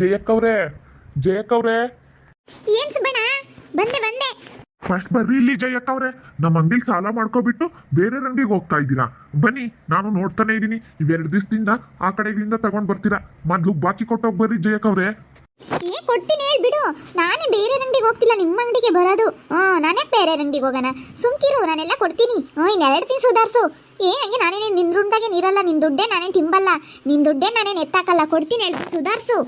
ಜಯಕ್ಕವ್ರೆ ಜಯಕ್ಕವ್ರೆ ಏನ್ ಸುಬ್ಬಣ್ಣ? ಬಂದೆ ಬಂದೆ. ಫಸ್ಟ್ ಬರ್ರಿ ಇಲ್ಲಿ ಜಯಕ್ಕವ್ರೆ ನಮ್ಮ ಅಂಗಡಿಲಿ ಸಾಲ ಮಾಡ್ಕೊಬಿಟ್ಟು ಬೇರೆ ಅಂಗಡಿಗೆ ಹೋಗ್ತಾ ಇದ್ದೀರಾ. ಬನ್ನಿ ನಾನು ನೋಡ್ತಾನೆ ಇದ್ದೀನಿ. ಇವೆರಡು ದಿವಸದಿಂದ ಆ ಕಡೆಗಳಿಂದ ತಗೊಂಡ್ ಬರ್ತೀರಾ. ಮೊದ್ಲು ಬಾಕಿ ಕೊಟ್ಟೋಗಿ ಬರ್ರಿ ಜಯಕ್ಕವ್ರೆ ಏ ಕೊಡ್ತೀನಿ ಹೇಳ್ಬಿಡು ನಾನೇ ಬೇರೆ ಅಂಗಡಿಗೆ ಹೋಗ್ತಿಲ್ಲ ನಿಮ್ಮ ಅಂಗಡಿಗೆ ಬರೋದು. ಹ್ಞೂ ನಾನೇ ಬೇರೆ ಅಂಗಡಿಗೆ ಹೋಗೋಣ? ಸುಮ್ಕಿರು ನಾನೆಲ್ಲ ಕೊಡ್ತೀನಿ. ಹ್ಞೂ ಇನ್ನೆರಡು ದಿನ ಸುಧಾರಿಸು. ಏ ಹಂಗೆ ನಾನೇನು ನಿನ್ನ ರುಂಡಾಗೆ ನೀರಲ್ಲ ನಿನ್ನ ದುಡ್ಡೇ ನಾನೇನು ತಿಂಬಲ್ಲ. ನಿನ್ನ ದುಡ್ಡೇ ನಾನೇನು ಎತ್ತಾಕಲ್ಲ. ಕೊಡ್ತೀನಿ ಹೇಳ್ತೀನಿ ಸುಧಾರಿಸು.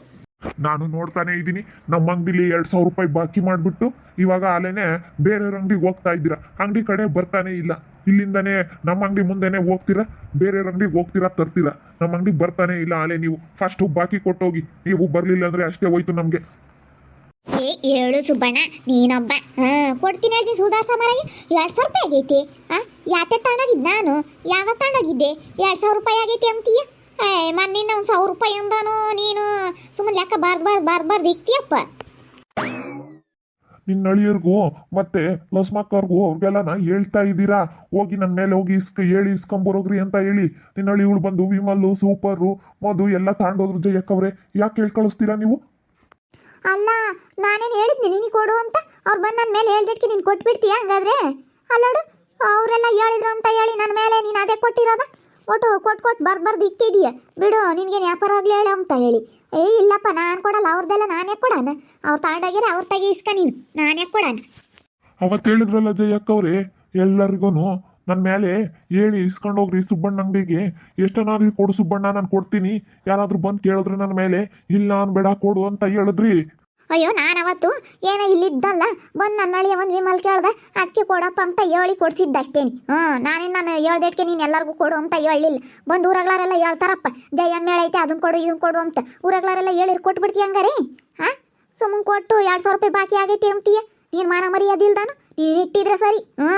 ನಾನು ನೋಡ್ತಾನೆ ಇದ್ದೀನಿ. ನಮ್ಮ ಅಂಗಡಿಲಿ ಎರಡ್ ಸಾವಿರ ರೂಪಾಯಿ ಬಾಕಿ ಮಾಡ್ಬಿಟ್ಟು ಇವಾಗ ಅಲ್ಲೇನೆ ಬೇರೆಯವ್ರ ಅಂಗಡಿಗೆ ಹೋಗ್ತಾ ಇದ್ದೀರಾ? ಅಂಗಡಿ ಕಡೆ ಬರ್ತಾನೆ ಇಲ್ಲ. ಇಲ್ಲಿಂದನೇ ನಮ್ಮ ಅಂಗಡಿ ಮುಂದೆನೆ ಹೋಗ್ತೀರಾ? ಬೇರೆಯವ್ರ ಅಂಗಡಿಗೆ ಹೋಗ್ತೀರಾ ತರ್ತೀರಾ? ನಮ್ಮ ಅಂಗಡಿ ಬರ್ತಾನೆ ಇಲ್ಲ ಅಲೆ ನೀವು. ಫಸ್ಟ್ ಬಾಕಿ ಕೊಟ್ಟೋಗಿ. ನೀವು ಬರ್ಲಿಲ್ಲ ಅಂದ್ರೆ ಅಷ್ಟೇ ಹೋಯ್ತು ನಮ್ಗೆ. ಏ, ಹೇಳು ಸುಬ್ಬಣ್ಣ, ನೀನೊಬ್ಬ. ಕೊಡ್ತೀನಿ ಸುಧಾರಿಸ ಮರಾಗಿ ಎರಡು ಸಾವಿರ ರೂಪಾಯಿ ಆಗೈತಿ. ಹಾಂ ಯಾತೆ ತಗೊಂಡೋಗಿದ್ದು ನಾನು? ಯಾವಾಗ ತಗೊಂಡೋಗಿದ್ದೆ? ಎರಡು ಸಾವಿರ ರೂಪಾಯಿ ಆಗೈತಿ ಅಂತೀಯ? ಏ ಮೊನ್ನಿನ ಒಂದು ಸಾವಿರ ರೂಪಾಯಿ ಅಂದಾನು ನೀನು? ಸುಮ್ಮನೆ ಲೆಕ್ಕ ಬಾರ್ದು ಬಾರ್ದು ಬಾರ್ದು ಬಾರ್ದು ಇಕ್ತಿಯಪ್ಪ. ನಿನ್ನ ಅಳಿಯರ್ಗೂ ಮತ್ತೆ ಲಸ್ಮಕ್ಕವ್ರಿಗೂ ನಾ ಹೇಳ್ತಾ ಇದ್ದೀರಾ? ಹೋಗಿ ನನ್ನ ಮೇಲೆ ಹೋಗಿ ಇಸ್ಕ ಹೇಳಿ ಇಸ್ಕೊಂಬರೋಗ್ರಿ ಅಂತ ಹೇಳಿ. ನಿನ್ನ ಅಳಿಗಳು ಬಂದು ವಿಮಲ್ಲು ಸೂಪರು ಮಧು ಎಲ್ಲ ತಾಂಡೋದ್ರು ಜಯಕ್ಕವ್ರೆ ಯಾಕೆ ಹೇಳಿ ಕಳಿಸ್ತೀರಾ ನೀವು? ಅಲ್ಲ ನಾನೇನು ಹೇಳಿದ್ನಿ ನೀನು ಕೊಡು ಅಂತ? ಅವ್ರು ಬಂದು ನನ್ನ ಮೇಲೆ ಹೇಳ್ದಿಟ್ಕೆ ನೀನು ಕೊಟ್ಬಿಡ್ತೀಯ ಹಂಗಾದ್ರೆ? ಅಲ್ಲೋಡು ಅವರೆಲ್ಲ ಹೇಳಿದ್ರು ಅಂತ ಹೇಳಿ ನನ್ನ ಮೇಲೆ ನೀನು ಅದೇ ಕೊಟ್ಟಿರೋದ? ಒಟ್ಟು ಕೊಟ್ಟು ಕೊಟ್ಟು ಬರ್ದು ಬರ್ದು ಇಕ್ಕಿದೀಯ. ಬಿಡು, ನಿನಗೇನು ವ್ಯಾಪಾರ ಆಗಲಿ ಹೇಳಿ ಅಂತ ಹೇಳಿ. ಏ, ಇಲ್ಲಪ್ಪ, ನಾನು ಕೊಡಲ್ಲ ಅವ್ರದ್ದೆಲ್ಲ ನಾನೇ ಕೊಡಾನ? ಅವ್ರು ತಗೊಂಡೋಗ್ಯಾರ ಅವ್ರ ತಾಗಿ ಇಸ್ಕ ನೀನು. ನಾನೇ ಕೊಡಾನ? ಅವತ್ತು ಹೇಳಿದ್ರಲ್ಲ ಜಯಕ್ಕವ್ರೆ ಎಲ್ಲರಿಗೂ ನನ್ನ ಮೇಲೆ ಹೇಳಿ ಇಸ್ಕೊಂಡು ಹೋಗ್ರಿ ಸುಬ್ಬಣ್ಣ ಅಂಗಡಿಗೆ. ಎಷ್ಟನಾಗ್ಲಿ ಕೊಡು ಸುಬ್ಬಣ್ಣ, ನಾನು ಕೊಡ್ತೀನಿ. ಯಾರಾದರೂ ಬಂದು ಕೇಳಿದ್ರೆ ನನ್ನ ಮೇಲೆ, ಇಲ್ಲ ಅನ್ಬೇಡ, ಕೊಡು ಅಂತ ಹೇಳಿದ್ರಿ. ಅಯ್ಯೋ, ನಾನು ಅವತ್ತು ಏನೋ ಇಲ್ಲಿದ್ದಲ್ಲ. ಬಂದು ನನ್ನ ಅಳಿಯ ಒಂದು ವಿಮಲ್ ಕೇಳ್ದೆ, ಅಕ್ಕಿ ಕೊಡಪ್ಪ ಅಂತ ಹೇಳಿ ಕೊಡ್ಸಿದ್ದಷ್ಟೇನಿ. ಹ್ಞೂ ನಾನೇನು ನಾನು ಹೇಳ್ದಟ್ಕೆ ನೀನು ಎಲ್ಲರಿಗೂ ಕೊಡು ಅಂತ ಹೇಳಿಲ್ಲ. ಬಂದು ಊರಗಳಾರೆಲ್ಲ ಹೇಳ್ತಾರಪ್ಪ ಜಯ ಮೇಳ ಐತೆ ಅದನ್ನು ಕೊಡು ಇದನ್ನ ಕೊಡು ಅಂತ. ಊರಗಳಾರೆಲ್ಲ ಹೇಳಿರ್, ಕೊಟ್ಬಿಡ್ತೀಯ ಹಂಗಾರೆ? ಹಾಂ? ಸುಮ್ಮನೆ ಕೊಟ್ಟು ಎರಡು ಸಾವಿರ ರೂಪಾಯಿ ಬಾಕಿ ಆಗೈತೆ ಅಂತೀಯ? ನೀನು ಮಾನ ಮರ್ಯಾದಿಲ್ದಾನು ಇಟ್ಟಿದ್ರೆ ಸರಿ. ಹ್ಞೂ,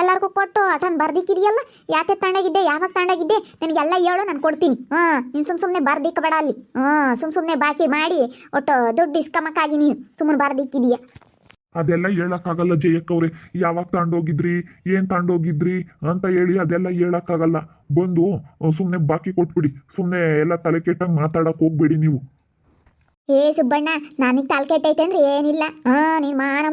ಎಲ್ಲರಿಗೂ ಕೊಟ್ಟು ಅಟನ್ ಬರ್ದಿಕ್ಕಿದೆಯಲ್ಲ? ಯಾಕೆ ತಾಂಡಾಗಿದ್ದೆ ಯಾವಾಗ ತಾಂಡಾಗಿದ್ದೆ ನನಗೆಲ್ಲ ಹೇಳು, ನಾನು ಕೊಡ್ತೀನಿ. ಹಾಂ ನೀನು ಸುಮ್ಮ ಸುಮ್ಮನೆ ಬರ್ದಿಕ್ಕಬೇಡ ಅಲ್ಲಿ. ಹಾಂ ಸುಮ್ಮ ಸುಮ್ಮನೆ ಬಾಕಿ ಮಾಡಿ, ಒಟ್ಟು ದುಡ್ಡು ಇಸ್ಕಮಕ್ಕಾಗಿ ನೀನು. ಸುಮ್ಮನೆ ಬರ್ದಿಕ್ಕಿದೀಯ. ಅದೆಲ್ಲ ಹೇಳಕ್ಕಾಗಲ್ಲ ಜಯಕ್ಕವ್ರೆ. ಯಾವಾಗ ತಗೊಂಡೋಗಿದ್ರಿ ಏನ್ ತಗೊಂಡೋಗಿದ್ರಿ ಅಂತ ಹೇಳಿ ಅದೆಲ್ಲ ಹೇಳಕ್ಕಾಗಲ್ಲ. ಬಂದು ಸುಮ್ಮನೆ ಬಾಕಿ ಕೊಟ್ಬಿಡಿ. ಸುಮ್ಮನೆ ಎಲ್ಲ ತಲೆ ಕೆಟ್ಟಂಗೆ ಮಾತಾಡಕ್ ಹೋಗ್ಬೇಡಿ ನೀವು. ಏ ಸುಬ್ಬಣ್ಣ, ನನಗೆ ತಲೆ ಕೆಟ್ಟೈತೆ ಅಂದ್ರೆ ಏನಿಲ್ಲ. ಹಾಂ ನೀನು ಮಾನ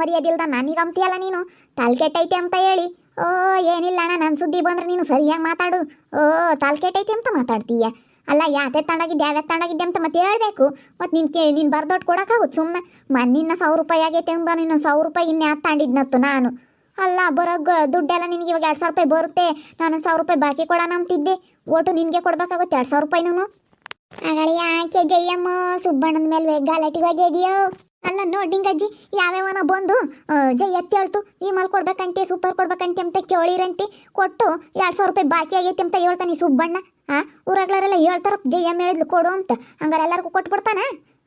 ನನಗೆ ಅಂತೀಯಲ್ಲ ನೀನು. ತಲೆ ಕೆಟ್ಟೈತೆ ಅಂತ ಹೇಳಿ. ಓ, ಏನಿಲ್ಲ ಅಣ್ಣ ನನ್ನ ಸುದ್ದಿ ಬಂದ್ರೆ ನೀನು ಸರಿಯಾಗಿ ಮಾತಾಡು. ಓ, ತಲೆ ಕೆಟ್ಟೈತೆ ಅಂತ ಮಾತಾಡ್ತೀಯ? ಅಲ್ಲ, ಯಾತೆ ತಗೊಂಡೋಗಿದ್ದೆ ಯಾವ್ಯಾವ ತಗೊಂಡೋಗಿದ್ದೆ ಅಂತ ಮತ್ತೆ ಹೇಳಬೇಕು. ಮತ್ತು ನಿನ್ನ ಕೇ, ನೀನು ಬರ್ದೊಟ್ಟು ಕೊಡೋಕ್ಕಾಗುತ್ತೆ ಸುಮ್ಮನೆ ಮನ್ನಿನ್ನ ಸಾವಿರ ರೂಪಾಯಿ ಆಗೈತೆ ಅಂದ ನೀನು ಸಾವಿರ ರೂಪಾಯಿ ಇನ್ನೇ ತಗೊಂಡಿದ್ನತ್ತು ನಾನು. ಅಲ್ಲ ಬರೋ ದುಡ್ಡೆಲ್ಲ ನಿನಗೆ ಇವಾಗ ಎರಡು ಸಾವಿರ ರೂಪಾಯಿ ಬರುತ್ತೆ. ನಾನು ಸಾವಿರ ರೂಪಾಯಿ ಬಾಕಿ ಕೊಡೋಣ ಅಂತಿದ್ದೆ. ಒಟ್ಟು ನಿನಗೆ ಕೊಡಬೇಕಾಗುತ್ತೆ ಎರಡು ಸಾವಿರ ರೂಪಾಯಿನೂ ಅಗಳಿ ಆಕೆ ಜಯಮ್ಮ, ಸುಬ್ಬಣ್ಣನ ಮೇಲೆ ಗಾಲಾಟಿಗೆ ಹೋಗಿದೆಯೋ ಅಲ್ಲ, ನೋಡಿ ಅಜ್ಜಿ ಯಾವ್ಯಾವನ ಬಂದು ಜೈ ಎತ್ತಿ ಹೇಳ್ತು ಈ ಮಾಲ್ ಕೊಡ್ಬೇಕಂತೆ, ಸೂಪರ್ ಕೊಡ್ಬೇಕಂತೆ ಅಂತ ಕೇಳಿರಂತೆ. ಕೊಟ್ಟು ಎರಡು ಸಾವಿರ ರೂಪಾಯಿ ಬಾಕಿ ಆಗೈತೆ ಅಂತ ಹೇಳ್ತಾನೆ ಸುಬ್ಬಣ್ಣ. ಆ, ಊರಾಗ್ಲಾರೆಲ್ಲ ಹೇಳ್ತಾರ ಜಯಮ್ಮ ಹೇಳಿದ್ಲು ಕೊಡು ಅಂತ. ಹಂಗಾರೆ ಎಲ್ಲರಿಗೂ ಕೊಟ್ಬಿಡ್ತಾನ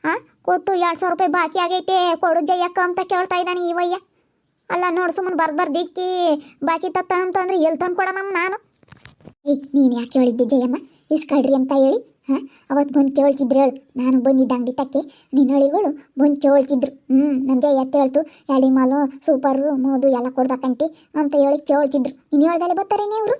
ಆ, ಕೊಟ್ಟು ಎರಡು ಸಾವಿರ ರೂಪಾಯಿ ಬಾಕಿ ಆಗೈತೆ, ಕೊಡು ಜಯಕ್ಕ ಅಂತ ಕೇಳ್ತಾ ಇದ್ದಾನೆ ಇವಯ್ಯ ಅಲ್ಲ, ನೋಡು ಸುಮ್ಮನೆ ಬರ್ದು ಬರ್ದಿಕ್ಕಿ ಬಾಕಿ ತತ್ತ ಅಂತಂದ್ರೆ ಎಲ್ಲಿ ತಂದು ಕೊಡೋಣ ನಾನು. ಏ, ನೀನು ಯಾಕೆ ಹೇಳಿದ್ದೆ ಜಯಮ್ಮ? ಇಸ್ಕಡ್ರಿ ಅಂತ ಹೇಳಿ ಹಾಂ ಅವತ್ತು ಬಂದು ಕೇಳ್ತಿದ್ರು ಹೇಳು. ನಾನು ಬಂದಿದ್ದ ಅಂಗಡಿ ತಕ್ಕೆ ನಿನ್ನಳಿಗಳು ಬಂದು ಕೇಳ್ತಿದ್ರು. ಹ್ಞೂ ನಮಗೆ ಎತ್ತ ಹೇಳ್ತು. ಎಡಿ ಮಾಲು, ಸೂಪರು ಮೋದು ಎಲ್ಲ ಕೊಡ್ಬೇಕಂತೆ ಅಂತ ಹೇಳಿ ಕೇಳ್ತಿದ್ರು. ಇನ್ನು ಹೇಳ್ದಲ್ಲೇ ಬರ್ತಾರೆ ಇವರು?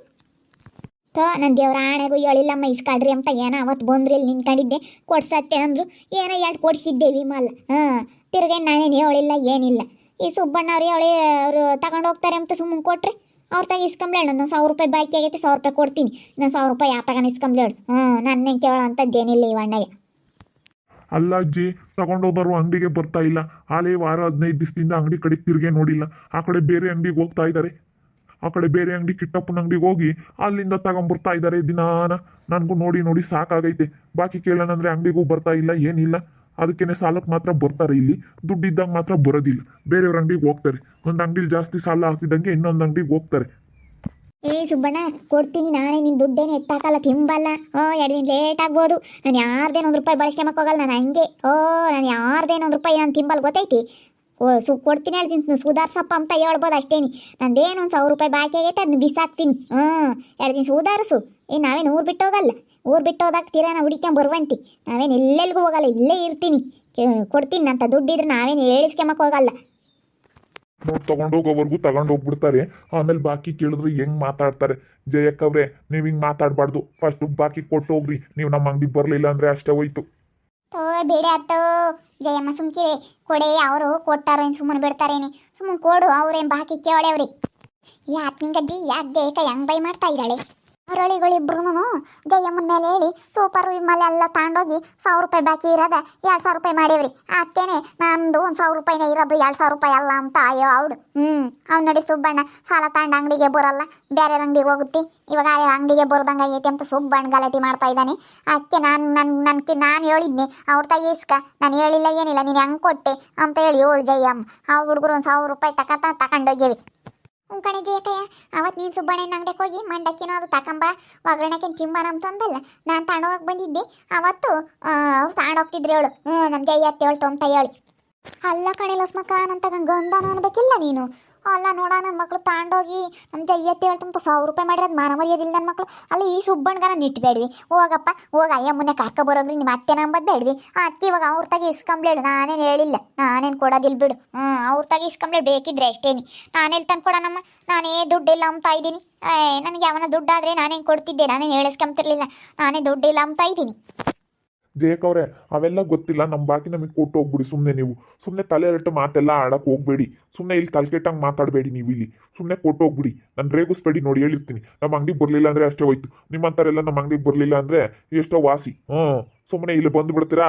ತೋ ನನ್ನ ದೇವ್ರ ಆಣೆಗೂ ಹೇಳಿಲ್ಲಮ್ಮ, ಇಸ್ಕಾಡ್ರಿ ಅಂತ ಏನೋ ಅವತ್ತು ಬಂದ್ರಿ ಇಲ್ಲಿ ನಿಂತ್ಕೊಂಡಿದ್ದೆ. ಕೊಡ್ಸತ್ತೆ ಅಂದರು. ಏನೋ ಎರಡು ಕೊಡ್ಸಿದ್ದೆ ವಿಮಾಲ್ ಹಾಂ, ತಿರ್ಗೇನು ನಾನೇನು ಹೇಳಿಲ್ಲ ಏನಿಲ್ಲ. ಈ ಸುಬ್ಬಣ್ಣವ್ರು ಹೇಳಿ ಅವರು ತಗೊಂಡು ಹೋಗ್ತಾರೆ ಅಂತ ಸುಮ್ಮನೆ ಕೊಟ್ರೆ ಅವ್ರ ತಾಗ ಇಸ್ಕೊಂಬ್ಲೇಳು ನಾನು ಸಾವಿರ ರೂಪಾಯಿ ಬಾಕಿ ಆಗೈತೆ, ಸಾವಿರ ರೂಪಾಯಿ ಕೊಡ್ತೀನಿ. ನಾನು ಸಾವಿರ ರೂಪಾಯಿ ಯಾವ ತಗೊಂಡು ಇಸ್ಕೊಂಬ್ಲೇಳು ಹ್ಞೂ ನನ್ನ ಕೇಳೋ ಅಂಥದ್ದೇನಿಲ್ಲ ಈ ಅಣ್ಣಯ್ಯ ಅಲ್ಲ ಅಜ್ಜಿ, ತಗೊಂಡೋದವ್ರು ಅಂಗಡಿಗೆ ಬರ್ತಾ ಇಲ್ಲ. ಆಲೇ ವಾರ ಹದಿನೈದು ದಿವಸದಿಂದ ಅಂಗಡಿ ಕಡೆ ತಿರುಗೇ ನೋಡಿಲ್ಲ. ಆ ಕಡೆ ಬೇರೆ ಅಂಗಡಿಗೆ ಹೋಗ್ತಾ ಇದ್ದಾರೆ ಆ ಕಡೆ ಬೇರೆ ಅಂಗಡಿ ಕಿಟ್ಟಪ್ಪನ ಅಂಗಡಿಗೆ ಹೋಗಿ ಅಲ್ಲಿಂದ ತಗೊಂಬರ್ತಾ ಇದ್ದಾರೆ ದಿನಾನ. ನನಗೂ ನೋಡಿ ನೋಡಿ ಸಾಕಾಗೈತೆ. ಬಾಕಿ ಕೇಳೋಣಂದ್ರೆ ಅಂಗಡಿಗೂ ಬರ್ತಾ ಇಲ್ಲ, ಏನಿಲ್ಲ. ಅದಕ್ಕೇನೆ ಸಾಲಕ್ಕೆ ಮಾತ್ರ ಬರ್ತಾರೆ ಇಲ್ಲಿ. ದುಡ್ಡಿದ್ದಾಗ ಮಾತ್ರ ಬರೋದಿಲ್ಲ. ಬೇರೆಯವ್ರ ಅಂಗಡಿಗೆ ಹೋಗ್ತಾರೆ. ಒಂದು ಅಂಗಡಿಲಿ ಜಾಸ್ತಿ ಸಾಲ ಹಾಕಿದಂಗೆ ಇನ್ನೊಂದು ಅಂಗಡಿಗೆ ಹೋಗ್ತಾರೆ. ಏ ಸುಬ್ಬಣ್ಣ, ಕೊಡ್ತೀನಿ ನಾನೇ ನಿನ್ನ ದುಡ್ಡೇನು ಎತ್ತಾಕಲ್ಲ, ತಿಂಬಲ್ಲ. ಓ, ಎರಡು ದಿನ ಲೇಟ್ ಆಗ್ಬೋದು. ನಾನು ಯಾರ್ದೇನು ಒಂದು ರೂಪಾಯಿ ಬಳಸ್ಕೊಂಬಕ್ಕೆ ಹೋಗಲ್ಲ, ನಾನು ಹಂಗೆ. ಓ, ನಾನು ಯಾರ್ದೇನು ಒಂದು ರೂಪಾಯಿ ನಾನು ತಿಂಬಲ್ಲ, ಗೊತ್ತೈತಿ? ಓ, ಸು, ಕೊಡ್ತೀನಿ ಹೇಳ್ತೀನಿ ಸುಧಾರ್ಸಪ್ಪ ಅಂತ ಹೇಳ್ಬೋದು ಅಷ್ಟೇನಿ ನಂದೇನು ಒಂದು ಸಾವಿರ ರೂಪಾಯಿ ಬಾಕಿ ಆಗೈತೆ ಅದನ್ನ ಬಿಸಾಕ್ತೀನಿ. ಹ್ಞೂ ಎರಡು ದಿನ ಸುಧಾರಿಸು. ಏ ನಾವೇನು ಊರು ಬಿಟ್ಟು ಹೋಗಲ್ಲ. ಊರು ಬಿಟ್ಟು ಹೋದಾಗ ತೀರಾ ನಾವು ಹುಡಿಕೊಂಡ್ ಬರುವಂತಿ. ನಾವೇನು ಎಲ್ಲೆಲ್ಗೂ ಹೋಗಲ್ಲ ಇಲ್ಲೇ ಇರ್ತೀನಿ. ಕೊಡ್ತೀನಿ ಅಂತ ದುಡ್ಡಿದ್ರೆ ನಾವೇನು ಹೇಳಿಸ್ಕೊಂಬಕ್ಕೆ ಹೋಗಲ್ಲ. ನೋಡಿ ತಗೊಂಡೋಗೋವರೆಗೂ ತಗೊಂಡೋಗ್ಬಿಡ್ತಾರೆ ಆಮೇಲೆ ಬಾಕಿ ಕೇಳಿದ್ರೆ ಹೆಂಗ್ ಮಾತಾಡ್ತಾರೆ? ಜಯಕ್ಕವ್ರೆ ನೀವು ಹಿಂಗೆ ಮಾತಾಡಬಾರ್ದು. ಫಸ್ಟ್ ಬಾಕಿ ಕೊಟ್ಟು ಹೋಗ್ರಿ. ನೀವು ನಮ್ಮ ಅಂಗಡಿ ಬರಲಿಲ್ಲ ಅಂದ್ರೆ ಅಷ್ಟೇ ಹೋಯ್ತು. ಬೇಡ ಅತ್ತೋ ಜಯಮ್ಮ ಸುಮ್ಕಿರಿ. ಕೊಡೆ ಅವರು ಕೊಟ್ಟಾರ ಏನು ಸುಮ್ಮನೆ ಬಿಡ್ತಾರೇನಿ. ಸುಮ್ಮನೆ ಕೊಡು ಅವ್ರೇನು ಬಾಕಿ ಕೇಳೇವ್ರಿ. ಯಾಕೆ ನಿಂಗಜ್ಜಿ ಯಾಕೆ ದೇಕ ಹೆಂಗ್ ಬೈ ಮಾಡ್ತಾ ಇದ್ದಾಳೆ? ಅವರೊಳಿಗಳಿಬ್ರು ಜಯಮ್ಮನ ಮೇಲೆ ಹೇಳಿ, ಸೂಪರ್ ವಿಮಲ್ ಎಲ್ಲ ತಗೊಂಡೋಗಿ ಸಾವಿರ ರೂಪಾಯಿ ಬಾಕಿ ಇರೋದ, ಎರಡು ಸಾವಿರ ರೂಪಾಯಿ ಮಾಡೇವ್ರಿ. ಅದಕ್ಕೇನೆ ನಂದು ಒಂದು ಸಾವಿರ ರೂಪಾಯಿನೇ ಇರೋದು, ಎರಡು ಸಾವಿರ ರೂಪಾಯಿ ಅಲ್ಲ ಅಂತ ಅಯ್ಯೋ ಅವಳು ಹ್ಞೂ ಅವ್ನು ನೋಡಿ ಸುಬ್ಬಣ್ಣ, ಸಾಲ ತಗೊಂಡು ಅಂಗಡಿಗೆ ಬರಲ್ಲ. ಬೇರೆ ಅಂಗಡಿಗೆ ಹೋಗುತ್ತೆ. ಇವಾಗ ಆ ಅಂಗಡಿಗೆ ಬರ್ದಂಗೆ ಐತಿ ಅಂತ ಸುಬ್ಬಣ್ಣ ಗಲಾಟೆ ಮಾಡ್ತಾ ಇದ್ದಾನೆ. ಅಕ್ಕೆ, ನಾನು ನನ್ನ ನನ್ಕಿ ನಾನು ಹೇಳಿದ್ನಿ, ಅವ್ರ ತಾಯಿ ಇಸ್ಕ. ನಾನು ಹೇಳಿಲ್ಲ, ಏನಿಲ್ಲ, ನೀನು ಹೆಂಗೆ ಕೊಟ್ಟೆ? ಅಂತ ಹೇಳಿ ಹೇಳು ಜಯಮ್ಮ, ಆ ಹುಡುಗರು ಒಂದು ಸಾವಿರ ರೂಪಾಯಿ ತಕತ ತಗೊಂಡೋಗ್ಯವಿ ಹ್ಞೂ ಕಣೆ ಅವತ್ತು ನೀನು ಸುಬ್ಬಣ್ಣನ ಅಂಗಡಿಗೆ ಹೋಗಿ ಮಂಡಕ್ಕಿನೋ ಅದು ತಕಂಬ ಒಗ್ಗರಣೆಗೆ ಚಿಂಬನ ಅಂತಂದಲ್ಲ ನಾನು ತಗೊಂಡೋಗಕ್ಕೆ ಬಂದಿದ್ದೆ, ಅವತ್ತು ಅವ್ರು ತಗೊಂಡೋಗ್ತಿದ್ರು ಹೇಳು. ಹ್ಞೂ ನಮಗೆ ಐವತ್ತು ಹೇಳ್ತು ಅಂತ ಹೇಳಿ. ಅಲ್ಲ ಕಣೆ ಲಸ್ಮಕ್ಕ ನನ್ನ ತಗೊಂಡು ಗಂಧನ ಅನ್ಬೇಕಿಲ್ಲ ನೀನು? ಅಲ್ಲ ನೋಡ ನನ್ನ ಮಕ್ಕಳು ತಗೊಂಡೋಗಿ ನಮ್ಗೆ ಐವತ್ತು ಹೇಳ್ತಂತ ಸಾವಿರ ರೂಪಾಯಿ ಮಾಡಿರೋದು ಮಾನ ಮರ್ಯಾದಿಲ್ಲ ನನ್ನ ಮಕ್ಕಳು ಅಲ್ಲಿ ಈ ಸುಬ್ಬಣ್ಣಗನ ನಿಟ್ಬೇಡ್ವಿ. ಹೋಗಪ್ಪ, ಹೋಗ, ಅಯ್ಯ ಮುನ್ನೆ ಕರ್ಕ ಬರೋದ್ರಿ ನಿಮ್ಮ ಅತ್ತೆ ನಂಬದ್ ಬೇಡ್ವಿ ಅತ್ತೆ ಇವಾಗ ಅವ್ರ ತಾಗಿ ಇಸ್ಕೊಂಬ್ಲೇಳು, ನಾನೇನು ಹೇಳಿಲ್ಲ. ನಾನೇನು ಕೊಡೋದಿಲ್ಲ ಬಿಡು. ಹ್ಞೂ ಅವ್ರ ತಾಗಿ ಇಸ್ಕೊಂಬ್ಲೇಳು ಬೇಕಿದ್ರೆ ಅಷ್ಟೇನಿ. ನಾನೆಲ್ಲಿ ತಂದು ಕೊಡೋಣಮ್ಮ ನಾನೇ ದುಡ್ಡಿಲ್ಲ ಅಂತ ಇದ್ದೀನಿ. ನನಗೆ ಅವನ ದುಡ್ಡಾದರೆ ನಾನೇನು ಕೊಡ್ತಿದ್ದೆ, ನಾನೇನು ಹೇಳಿಸ್ಕೊಂತಿರ್ಲಿಲ್ಲ ನಾನೇ ದುಡ್ಡಿಲ್ಲ ಅಂತ ಇದ್ದೀನಿ. ಜಯಕವ್ರೆ ಅವೆಲ್ಲ ಗೊತ್ತಿಲ್ಲ. ನಮ್ಮ ಬಾಕಿ ನಮಗೆ ಕೊಟ್ಟು ಹೋಗ್ಬಿಡಿ. ಸುಮ್ಮನೆ ನೀವು. ಸುಮ್ಮನೆ ತಲೆ ಮಾತೆಲ್ಲ ಆಡಕ್ಕೆ ಹೋಗ್ಬೇಡಿ. ಸುಮ್ಮನೆ ಇಲ್ಲಿ ತಲೆಕೆಟ್ಟಂಗೆ ಮಾತಾಡಬೇಡಿ ನೀವು ಇಲ್ಲಿ. ಸುಮ್ಮನೆ ಕೊಟ್ಟು ಹೋಗ್ಬಿಡಿ. ನಾನು ರೇಗಿಸ್ಬೇಡಿ ನೋಡಿ ಹೇಳಿರ್ತೀನಿ. ನಮ್ಮ ಅಂಗಡಿ ಬರಲಿಲ್ಲ ಅಂದರೆ ಅಷ್ಟೇ ಹೋಯ್ತು. ನಿಮ್ಮಂಥರೆಲ್ಲ ನಮ್ಮ ಅಂಗಡಿಗೆ ಬರಲಿಲ್ಲ ಅಂದರೆ ಎಷ್ಟೋ ವಾಸಿ. ಹ್ಞೂ ಸುಮ್ಮನೆ ಇಲ್ಲಿ ಬಂದುಬಿಡ್ತೀರಾ?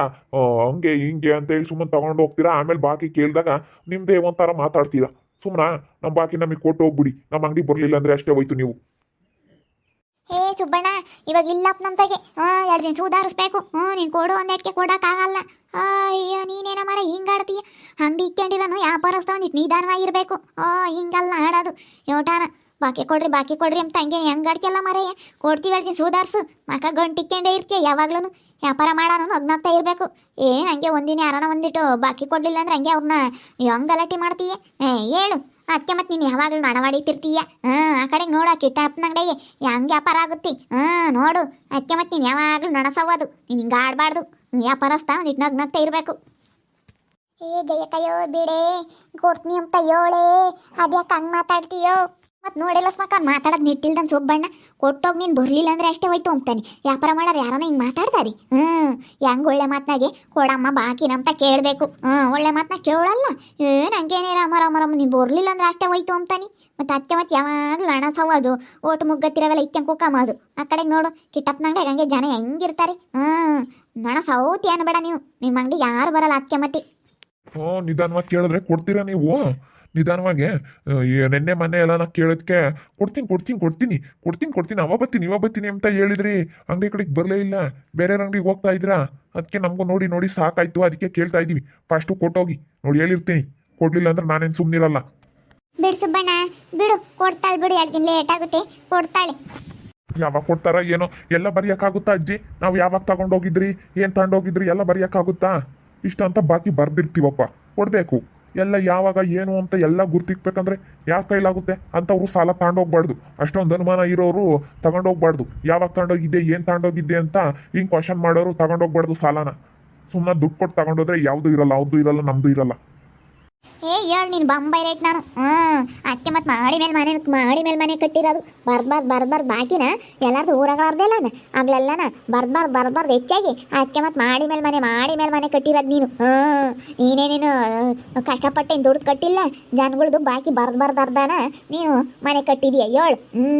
ಹಂಗೆ ಹಿಂಗೆ ಅಂತೇಳಿ ಸುಮ್ಮನೆ ತಗೊಂಡು ಹೋಗ್ತೀರಾ? ಆಮೇಲೆ ಬಾಕಿ ಕೇಳಿದಾಗ ನಿಮ್ಮದೇ ಒಂಥರ ಮಾತಾಡ್ತೀರಾ? ಸುಮ್ಮನ ನಮ್ಮ ಬಾಕಿ ನಮಗೆ ಕೊಟ್ಟು ಹೋಗ್ಬಿಡಿ. ನಮ್ಮ ಅಂಗಡಿ ಬರಲಿಲ್ಲ ಅಂದರೆ ಅಷ್ಟೇ ಹೋಯ್ತು ನೀವು. ಸುಬ್ಬಣ್ಣ, ಇವಾಗ ಇಲ್ಲಪ್ಪ ತಗೆ ಹಾಂ ಎರಡು ದಿನ ಸುಧಾರಿಸ್ಬೇಕು. ಹ್ಞೂ, ನೀನು ಕೊಡು ಒಂದೆಟ್ಕೆ ಕೊಡೋಕ್ಕಾಗಲ್ಲ ಅಯ್ಯೋ, ನೀನೇನ ಮರ ಹಿಂಗಾಡ್ತೀಯ ಹಂಗೆ ವ್ಯಾಪಾರಸ್ಥ ನಿಧಾನವಾಗಿ ನಿಧಾನವಾಗಿರ್ಬೇಕು. ಓ, ಹಿಂಗಲ್ಲ ಆಡೋದು. ಯೋಟಾನ, ಬಾಕಿ ಕೊಡ್ರಿ ಬಾಕಿ ಕೊಡ್ರಿ ಅಂತ ಹಂಗೆ ಹೆಂಗಾಡ್ತಿಯಲ್ಲ ಮರೆಯ ಕೊಡ್ತೀವಿ ಹೇಳ್ತೀನಿ ಸುಧಾರಿಸು. ಮಕ ಗಂಟಿಕ್ಕೊಂಡೇ ಇರ್ತೀಯ ಯಾವಾಗ್ಲೂ ವ್ಯಾಪಾರ ಮಾಡೋನು, ನಗ್ನಗ್ತಾ ಇರಬೇಕು. ಏನು ಹಂಗೆ ಒಂದಿನ ಯಾರನ ಒಂದಿಟ್ಟು ಬಾಕಿ ಕೊಡಲಿಲ್ಲ ಅಂದ್ರೆ ಹಂಗೆ ಅವ್ರನ್ನ ಹೆಂಗ್ ಗಲಾಟೆ ಮಾಡ್ತೀಯ? ಏ, ಹೇಳು. ಅದಕ್ಕೆ ಮತ್ತೆ ನೀನು ಯಾವಾಗಲೂ ನಡವಾಡಿತಿರ್ತೀಯ ಹಾಂ, ಆ ಕಡೆಗೆ ನೋಡ ಕಿಟ್ಟಪ್ಪನ ಅಂಗಡಿಗೆ. ಹೆಂಗೆ ವ್ಯಾಪಾರ ಆಗುತ್ತೆ. ಹಾಂ, ನೋಡು. ಅದಕ್ಕೆ ಮತ್ತೆ ನೀನು ಯಾವಾಗಲೂ ನಡಸೋದು ನೀನು ಹಿಂಗೆ ಆಡಬಾರ್ದು. ವ್ಯಾಪಾರಸ್ತ ಒಂದಿಟ್ಟು ನಗ್ ನಗ್ತಾ ಇರಬೇಕು. ಏ, ಜಯಕಯ್ಯೋ, ಬಿಡೆ. ಕೊಡ್ತೀನಿ ಅಂತ ಯೋಳೆ ಅದ್ಯಾಕೆ ಹಂಗೆ ಮಾತಾಡ್ತೀಯೋ? ಮತ್ತು ನೋಡಿಲ್ಲ ಸ್ಮಕ ಮಾತಾಡೋದು ನಿಟ್ಟಿಲ್ದಂಗೆ ಸೊಬ್ಬಣ್ಣ ಕೊಟ್ಟೋಗಿ ನೀನು ಬರಲಿಲ್ಲ ಅಂದ್ರೆ ಅಷ್ಟೇ ಹೋಯ್ತು ಅಂತಾನೆ ವ್ಯಾಪಾರ ಮಾಡೋರು ಯಾರನ್ನ ಹಿಂಗೆ ಮಾತಾಡ್ತಾರಿ ಹ್ಞೂ ಹೆಂಗೆ ಒಳ್ಳೆ ಮಾತನಾಗೆ? ಕೊಡಮ್ಮ ಬಾಕಿ ಅಂತ ಕೇಳಬೇಕು. ಹ್ಞೂ ಒಳ್ಳೆ ಮಾತನ್ನ ಕೇಳಲ್ಲ. ಏನು ಹಂಗೇನೇ ರಾಮ ರಾಮ ರಾಮ, ನೀನು ಬರಲಿಲ್ಲ ಅಂದ್ರೆ ಅಷ್ಟೇ ಹೋಯ್ತು ಅಂತಾನೆ ಮತ್ತು ಅತ್ತೆ ಮತ್ತೆ ಯಾವಾಗಲೂ ಹಣ ಸವೋದು ಓಟು ಮುಗ್ಗತ್ತಿರವೆಲ್ಲ ಇಕ್ಕಂಗೆ ಕುಕ್ಕಮೋದು ಆ ಕಡೆಗೆ ನೋಡು ಕಿಟ್ಟಪ್ಪನಂಗಡೆ ಹಂಗೆ ಜನ ಹೆಂಗಿರ್ತಾರೆ. ಹ್ಞೂ ನಣ ಸೌತಿ ಅನ್ಬೇಡ ನೀವು. ನಿಮ್ಮ ಅಂಗಡಿಗೆ ಯಾರು ಬರಲ್ಲ ಅತ್ತೆ ಮತ್ತೆ. ಹ್ಞೂ ನಿಧಾನವಾಗಿ ಕೇಳಿದ್ರೆ ಕೊಡ್ತೀರಾ ನೀವು? ನಿಧಾನವಾಗಿ ನಿನ್ನೆ ಮನೆ ಎಲ್ಲ ನಾ ಕೇಳೋದಕ್ಕೆ ಕೊಡ್ತೀನಿ ಕೊಡ್ತೀನಿ ಕೊಡ್ತೀನಿ ಕೊಡ್ತೀನಿ ಕೊಡ್ತೀನಿ ಅವ ಬರ್ತೀನಿ ಇವ ಬರ್ತೀನಿ ಅಂತ ಹೇಳಿದ್ರಿ. ಅಂಗಡಿ ಕಡೆಗೆ ಬರಲೇ ಇಲ್ಲ. ಬೇರೆ ಅಂಗಡಿಗೆ ಹೋಗ್ತಾ ಇದ್ರಾ ಅದಕ್ಕೆ ನಮಗೂ ನೋಡಿ ನೋಡಿ ಸಾಕಾಯ್ತು. ಅದಕ್ಕೆ ಕೇಳ್ತಾ ಇದ್ದೀವಿ ಫಸ್ಟು ಕೊಟ್ಟೋಗಿ. ನೋಡಿ ಹೇಳಿರ್ತೀನಿ ಕೊಡಲಿಲ್ಲ ಅಂದ್ರೆ ನಾನೇನು ಸುಮ್ಮನಿರಲ್ಲ ಬಿಡು ಸುಬ್ಬಣ್ಣ ಬಿಡು. ಕೊಡ್ತಾಳೆ ಬಿಡು. ಎರಡು ದಿನ ಲೇಟ್ ಆಗುತ್ತೆ ಕೊಡ್ತಾಳೆ. ಯಾವಾಗ ಕೊಡ್ತಾರ ಏನೋ ಎಲ್ಲ ಬರೆಯೋಕ್ಕಾಗುತ್ತಾ ಅಜ್ಜಿ? ನಾವು ಯಾವಾಗ ತಗೊಂಡೋಗಿದ್ರಿ? ಏನು ತಗೊಂಡೋಗಿದ್ರಿ? ಎಲ್ಲ ಬರೆಯೋಕ್ಕಾಗುತ್ತಾ? ಇಷ್ಟ ಅಂತ ಬಾಕಿ ಬರ್ದಿರ್ತೀವಪ್ಪ. ಕೊಡಬೇಕು. ಎಲ್ಲ ಯಾವಾಗ ಏನು ಅಂತ ಎಲ್ಲ ಗುರ್ತಿಕ್ಬೇಕಂದ್ರೆ ಯಾವ ಕೈಲಾಗುತ್ತೆ ಅಂತವ್ರು ಸಾಲ ತಗೊಂಡೋಗ್ಬಾರ್ದು ಅಷ್ಟೊಂದು ಅನುಮಾನ ಇರೋರು ತಗೊಂಡೋಗ್ಬಾರ್ದು. ಯಾವಾಗ ತಗೊಂಡೋಗಿದ್ದೆ ಏನು ತಗೊಂಡೋಗಿದ್ದೆ ಅಂತ ಹಿಂಗೆ ಕ್ವಶನ್ ಮಾಡೋರು ತಗೊಂಡೋಗ್ಬಾರ್ದು ಸಾಲನ. ಸುಮ್ಮನೆ ದುಡ್ಡು ಕೊಟ್ಟು ತಗೊಂಡೋದ್ರೆ ಯಾವುದು ಇರಲ್ಲ ಅವ್ರದ್ದು ಇರಲ್ಲ ನಮ್ಮದು ಇರಲ್ಲ. ಹೇಳು, ನೀನು ಬಂಬೈ ರೇಟ್ ನಾನು. ಹ್ಞೂ ಅದಕ್ಕೆ ಮತ್ತೆ ಮಾಡಿ ಮೇಲೆ ಮನೆ, ಮಾಡಿ ಮೇಲೆ ಮನೆ ಕಟ್ಟಿರೋದು. ಬರ್ಬಾರ್ದು ಬರ್ಬಾರ್ದು ಬಾಕಿನ ಎಲ್ಲಾರ್ದು ಊರಗಳಾರ್ದೆಲ್ಲ ಆಗ್ಲೆಲ್ಲನ ಬರ್ಬಾರ್ದು ಬರ್ಬಾರ್ದು ಹೆಚ್ಚಾಗಿ ಅದಕ್ಕೆ ಮತ್ತೆ ಮಾಡಿ ಮೇಲೆ ಮನೆ, ಮಾಡಿ ಮೇಲೆ ಮನೆ ಕಟ್ಟಿರೋದು ನೀನು. ಹ್ಞೂ ನೀನೇ ನೀನು ಕಷ್ಟಪಟ್ಟೇನು ದುಡ್ಡು ಕಟ್ಟಿಲ್ಲ. ಜನಗಳ್ದು ಬಾಕಿ ಬರ್ಬಾರ್ದು ಅರ್ಧನ ನೀನು ಮನೆ ಕಟ್ಟಿದೀಯ. ಹೇಳು. ಹ್ಞೂ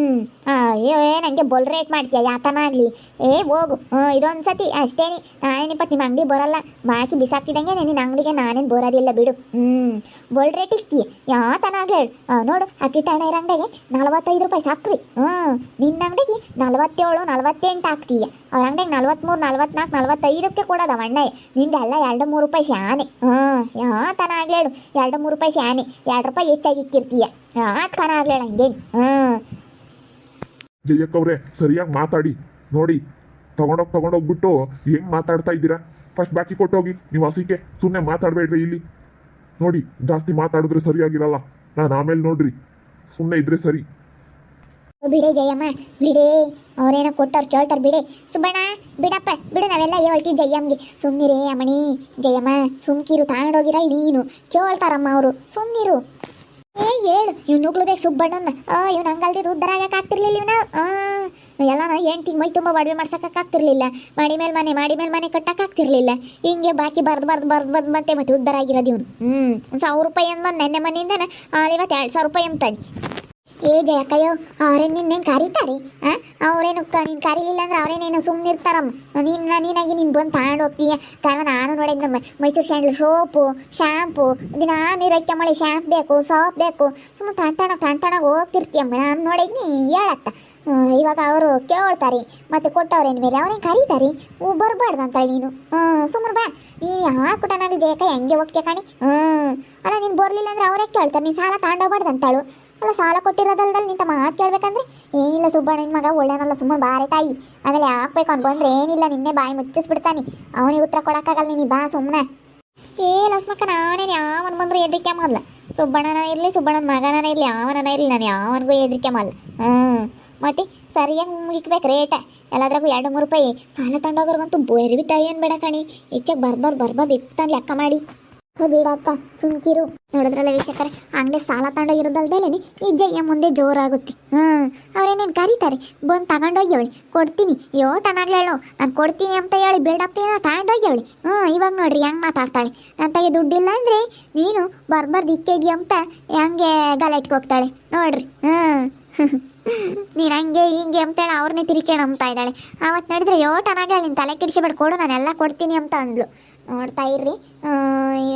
ಏ ನನಗೆ ಬೊಲ್ ರೇಟ್ ಮಾಡ್ತೀಯ? ಯಾತನ ಆಗಲಿ. ಏ, ಹೋಗು. ಇದೊಂದು ಸತಿ ಅಷ್ಟೇನಿ. ನಾನೇನಿಪ್ಪ ನಿಮ್ಮ ಅಂಗಡಿ ಬರಲ್ಲ. ಬಾಕಿ ಬಿಸಾಕಿದಂಗೆ ನಿನ್ನ ಅಂಗಡಿಗೆ ನಾನೇನು ಬರೋದಿಲ್ಲ ಬಿಡು. ಹ್ಞೂ ಬೊಲ್ ರೇಟ್ ಇರ್ತೀಯ ಯಾತನ ಹೇಳು. ನೋಡು, ಅಕ್ಕಿ ಟಾಣ ಇರೋ ಅಂಗಡಿಗೆ ನಲವತ್ತೈದು ರೂಪಾಯಿ ಸಾಕ್ರಿ. ಹ್ಞೂ ನಿನ್ನ ಅಂಗಡಿಗೆ ನಲವತ್ತೇಳು, ನಲವತ್ತೆಂಟು ಹಾಕ್ತೀಯ. ಅವ್ರ ಅಂಗಡಿಗೆ ನಲವತ್ತ್ಮೂರು ನಲವತ್ನಾಲ್ಕು, ನಲವತ್ತೈದಕ್ಕೆ ಕೊಡೋದು ಅಣ್ಣ ನಿಂದೆಲ್ಲ ಎರಡು ಮೂರು ರೂಪಾಯಿ ಶಾನೆ ಹ್ಞೂ ಯಾತನ ಹೇಳು. ಎರಡು ಮೂರು ರೂಪಾಯಿ ಶಾನೆ ಎರಡು ರೂಪಾಯಿ ಹೆಚ್ಚಾಗಿ ಇಕ್ಕಿರ್ತೀಯ. ಯಾತನ ಆಗ್ಲೇಳು ಹಂಗೇನು. ಹ್ಞೂ ಜಯಕ್ಕವ್ರೆ ಸರಿಯಾಗಿ ಮಾತಾಡಿ. ನೋಡಿ, ತಗೊಂಡೋಗಿ ತಗೊಂಡೋಗ್ಬಿಟ್ಟು ಹೆಂಗ್ ಮಾತಾಡ್ತಾ ಇದ್ದೀರಾ? ಫಸ್ಟ್ ಬಾಕಿ ಕೊಟ್ಟೋಗಿ, ನೀವು ಹಸಿಕೆ ಸುಮ್ಮನೆ ಮಾತಾಡಬೇಡ್ರಿ ಇಲ್ಲಿ. ನೋಡಿ, ಜಾಸ್ತಿ ಮಾತಾಡಿದ್ರೆ ಸರಿಯಾಗಿರಲ್ಲ. ನಾನು ಆಮೇಲೆ ನೋಡ್ರಿ. ಸುಮ್ಮನೆ ಇದ್ರೆ ಸರಿ. ಬಿಡೆ ಜಯಮ್ಮ, ಬಿಡೆ. ಅವ್ರೇನೋ ಕೊಟ್ಟವ್ರು ಕೇಳ್ತಾರೆ ಬಿಡೆ. ಸುಬ್ಬಣ್ಣ, ಬಿಡಪ್ಪ, ಬಿಡು ನಾವೆಲ್ಲ ಹೇಳ್ತೀವಿ ಜಯಮ್ಗೆ. ಸುಮ್ಮನಿರೇ ಅಮ್ಮಣಿ, ಜಯಮ್ಮ, ಸುಮ್ಕಿರು ತಗೊಂಡೋಗಿರಲ್ಲ ನೀನು. ಕೇಳ್ತಾರಮ್ಮ ಅವರು. ಸುಮ್ನಿರು. ಏ, ಹೇಳು. ಇವ್ ನುಗ್ಲಬೇಕು ಸುಬ್ಬಣ್ಣನ ಆ, ಇವ್ನು ಹಂಗಲ್ದಿ ಉದ್ದಾರ ಆಗಕ್ಕೆ ಆಗ್ತಿರ್ಲಿಲ್ಲ ಇವನ. ಎಲ್ಲಾನ ಹೆಂಡ್ತಿಗೆ ಮೈ ತುಂಬ ಒಡವೆ ಮಾಡ್ಸೋಕ್ಕಾಗ್ತಿರ್ಲಿಲ್ಲ ಮಾಡಿ ಮೇಲೆ ಮನೆ, ಮಾಡಿ ಮೇಲೆ ಮನೆ ಕಟ್ಟಕ್ಕಾಗ್ತಿರ್ಲಿಲ್ಲ ಹಿಂಗೆ ಬಾಕಿ ಬರ್ದು ಬರ್ದು ಬರ್ದು ಬರ್ದು ಮತ್ತೆ ಮತ್ತೆ ಉದ್ಧಾರ ಆಗಿರೋದು ಇವನು. ಹ್ಞೂ ಒಂದು ಸಾವಿರ ರೂಪಾಯಿ ಅಂದ ನೆನ್ನೆ ಮನೆಯಿಂದನ. ಇವತ್ತು ಎರಡು ಸಾವಿರ ರೂಪಾಯಿ ಅಂತಾನೆ. ಏ ಜಯಕ್ಕಯ್ಯೋ ಅವ್ರೇನು ನಿನ್ನೇನು ಕರೀತಾರೆ? ಆ? ಅವ್ರೇನು ನೀನು ಕರೀಲಿಲ್ಲ ಅಂದ್ರೆ ಅವ್ರೇನೇನು ಸುಮ್ಮನೆ ಇರ್ತಾರಮ್ಮ? ನೀನು ನೀನಾಗಿ ನೀನು ಬಂದು ತಗೊಂಡು ಹೋಗ್ತೀಯ ಕಾರಣ ನಾನು ನೋಡಿದ್ನಮ್ಮ ಮೈಸೂರು ಸ್ಯಾಂಡಲ್ ಸೋಪು ಶ್ಯಾಂಪು ದಿನ ನೀರಕ್ಕೆ ಮಳೆ ಶಾಂಪ್ ಬೇಕು, ಸೋಪ್ ಬೇಕು. ಸುಮ್ಮನೆ ತಂಟಣ ತಂಟಣಾಗ ಹೋಗ್ತಿರ್ತೀಯಮ್ಮ ನಾನು ನೋಡಿದ್ನಿ, ಹೇಳತ್ತ. ಇವಾಗ ಅವರು ಕೇಳ್ತಾರೆ, ಮತ್ತೆ ಕೊಟ್ಟವ್ರೇನು ಮೇಲೆ ಅವ್ರೇನು ಕರೀತಾರೆ? ಬರಬಾರ್ದು ಅಂತೇಳಿ ನೀನು. ಹ್ಞೂ ಸುಮ್ಮನೆ ಬಾ. ನೀನು ಯಾವ ಕೊಟ್ಟನಾಗಲಿ ಜಯಕ ಹೆಂಗೆ ಹೋಗ್ತೀಯ ಕಾಣಿ? ಹ್ಞೂ ಅಲ್ಲ ನೀನು ಬರಲಿಲ್ಲ ಅಂದ್ರೆ ಅವರೇ ಕೇಳ್ತಾರೆ, ನೀನು ಸಾಲ ತಗೊಂಡೋಗ್ಬಾರ್ದು ಅಂತಾಳು. ಅಲ್ಲ, ಸಾಲ ಕೊಟ್ಟಿರೋದಲ್ದಲ್ಲಿ ನಿಂತ ಮಾತು ಕೇಳಬೇಕಂದ್ರೆ ಏನಿಲ್ಲ ಸುಬ್ಬಣ್ಣ ಮಗ ಒಳ್ಳೆನಲ್ಲ ಸುಮ್ಮನೆ ಬಾರೆ ತಾಯಿ. ಆಮೇಲೆ ಹಾಕ್ಬೇಕು ಅವ್ನು ಬಂದ್ರೆ ಏನಿಲ್ಲ, ನಿನ್ನೆ ಬಾಯಿ ಮುಚ್ಚಿಸ್ಬಿಡ್ತಾನೆ. ಅವನಿಗೆ ಉತ್ತರ ಕೊಡೋಕ್ಕಾಗಲ್ಲ, ನೀನು ಬಾ ಸುಮ್ಮನೆ ಏ ಲಸ್ಮಕ್ಕ ನಾನೇನು ಯಾವನ್ ಬಂದ್ರೆ ಹೆದರಿಕೆ ಮಾಡಲ್ಲ ಸುಬ್ಬಣ್ಣನ ಇರಲಿ, ಸುಬ್ಬಣ್ಣನ ಮಗನ ಇರಲಿ ಯಾವನ ಇರಲಿ, ನಾನು ಯಾವನಿಗೂ ಹೆದರಿಕೆ ಮಾಡಲ್ಲ ಹ್ಞೂ ಮತ್ತೆ ಸರಿಯಾಗಿ ಮುಗಿಕ್ಬೇಕು ರೇಟ. ಎಲ್ಲದ್ರಾಗೂ ಎರಡು, ಮೂರು ರೂಪಾಯಿ. ಸಾಲ ತಗೊಂಡೋಗ್ರಿಗಂತೂ ಬರಿ ತಾಯಿ ಬೇಡ ಕಣಿ. ಹೆಚ್ಚಾಗಿ ಬರ್ಬಾರ್ದು ಬರ್ಬಾರ್ದು ಇರ್ತಾನೆ ಲೆಕ್ಕ ಮಾಡಿ. ಹೋ ಬಿಡಕ್ಕ ಸುಮ್ಕಿರು. ನೋಡಿದ್ರಲ್ಲ ವೀಕ್ಷಕರೇ ಹಂಗೆ ಸಾಲ ತಗೊಂಡೋಗಿರೋದಲ್ದೇನೆ ಈ ಜಯ್ಯ ಮುಂದೆ ಜೋರಾಗುತ್ತೆ. ಹ್ಞೂ ಅವ್ರೇನೇನು ಕರೀತಾರೆ? ಬಂದು ತಗೊಂಡೋಗ್ಯವಳಿ. ಕೊಡ್ತೀನಿ. ಯೋ ಟನಾಗ್ಲೇಳು ನಾನು ಕೊಡ್ತೀನಿ ಅಂತ ಹೇಳಿ ಬಿಲ್ಡಪ್ ಏನೋ ತಗೊಂಡೋಗ್ಯವಳಿ. ಹ್ಞೂ ಇವಾಗ ನೋಡ್ರಿ ಹೆಂಗೆ ಮಾತಾಡ್ತಾಳೆ. ನನ್ನ ತಗೆ ದುಡ್ಡಿಲ್ಲ ಅಂದರೆ ನೀನು ಬರ್ಬರ್ದು ಇಕ್ಕೆ ಇದೆಯಾ ಅಂತ ಹೆಂಗೆ ಗಲಾಟೆಗೆ ಹೋಗ್ತಾಳೆ. ನೋಡ್ರಿ. ಹ್ಞೂ ನೀನು ಹಂಗೆ ಹಿಂಗೆ ಅಂತೇಳಿ ಅವ್ರನ್ನೇ ತಿರುಕೇಣ ಅಂತ ಇದ್ದಾಳೆ. ಅವತ್ತು ನಡೆದ್ರೆ ಯೋಟನಾಗ ನಿನ್ನ ತಲೆ ಕೆಡಿಸಿಬೇಡ ಕೊಡು ನಾನೆಲ್ಲ ಕೊಡ್ತೀನಿ ಅಂತ ಅಂದ್ಲು. ನೋಡ್ತಾ ಇರ್ರಿ.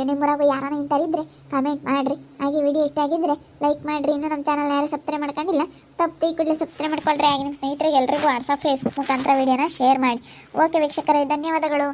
ನಿಮ್ಮರಾಗು ಯಾರನ್ನ ಇಂಥರಿದ್ರೆ ಕಮೆಂಟ್ ಮಾಡಿರಿ. ಹಾಗೆ ವಿಡಿಯೋ ಇಷ್ಟ ಆಗಿದ್ರೆ ಲೈಕ್ ಮಾಡಿರಿ. ಇನ್ನೂ ನಮ್ಮ ಚಾನಲ್ ಯಾರು ಸಬ್ಸ್ಕ್ರೈಬ್ ಮಾಡ್ಕೊಂಡಿಲ್ಲ, ತಪ್ಪು ಈ ಕೂಡಲೇ ಸಬ್ಸ್ಕ್ರೈಬ್ ಮಾಡ್ಕೊಳ್ರಿ. ಹಾಗೆ ನಿಮ್ಮ ಸ್ನೇಹಿತರಿಗೆ ಎಲ್ರಿಗೂ ವಾಟ್ಸಪ್ ಫೇಸ್ಬುಕ್ ಮುಖಾಂತರ ವಿಡಿಯೋನ ಶೇರ್ ಮಾಡಿ. ಓಕೆ ವೀಕ್ಷಕರೇ, ಧನ್ಯವಾದಗಳು.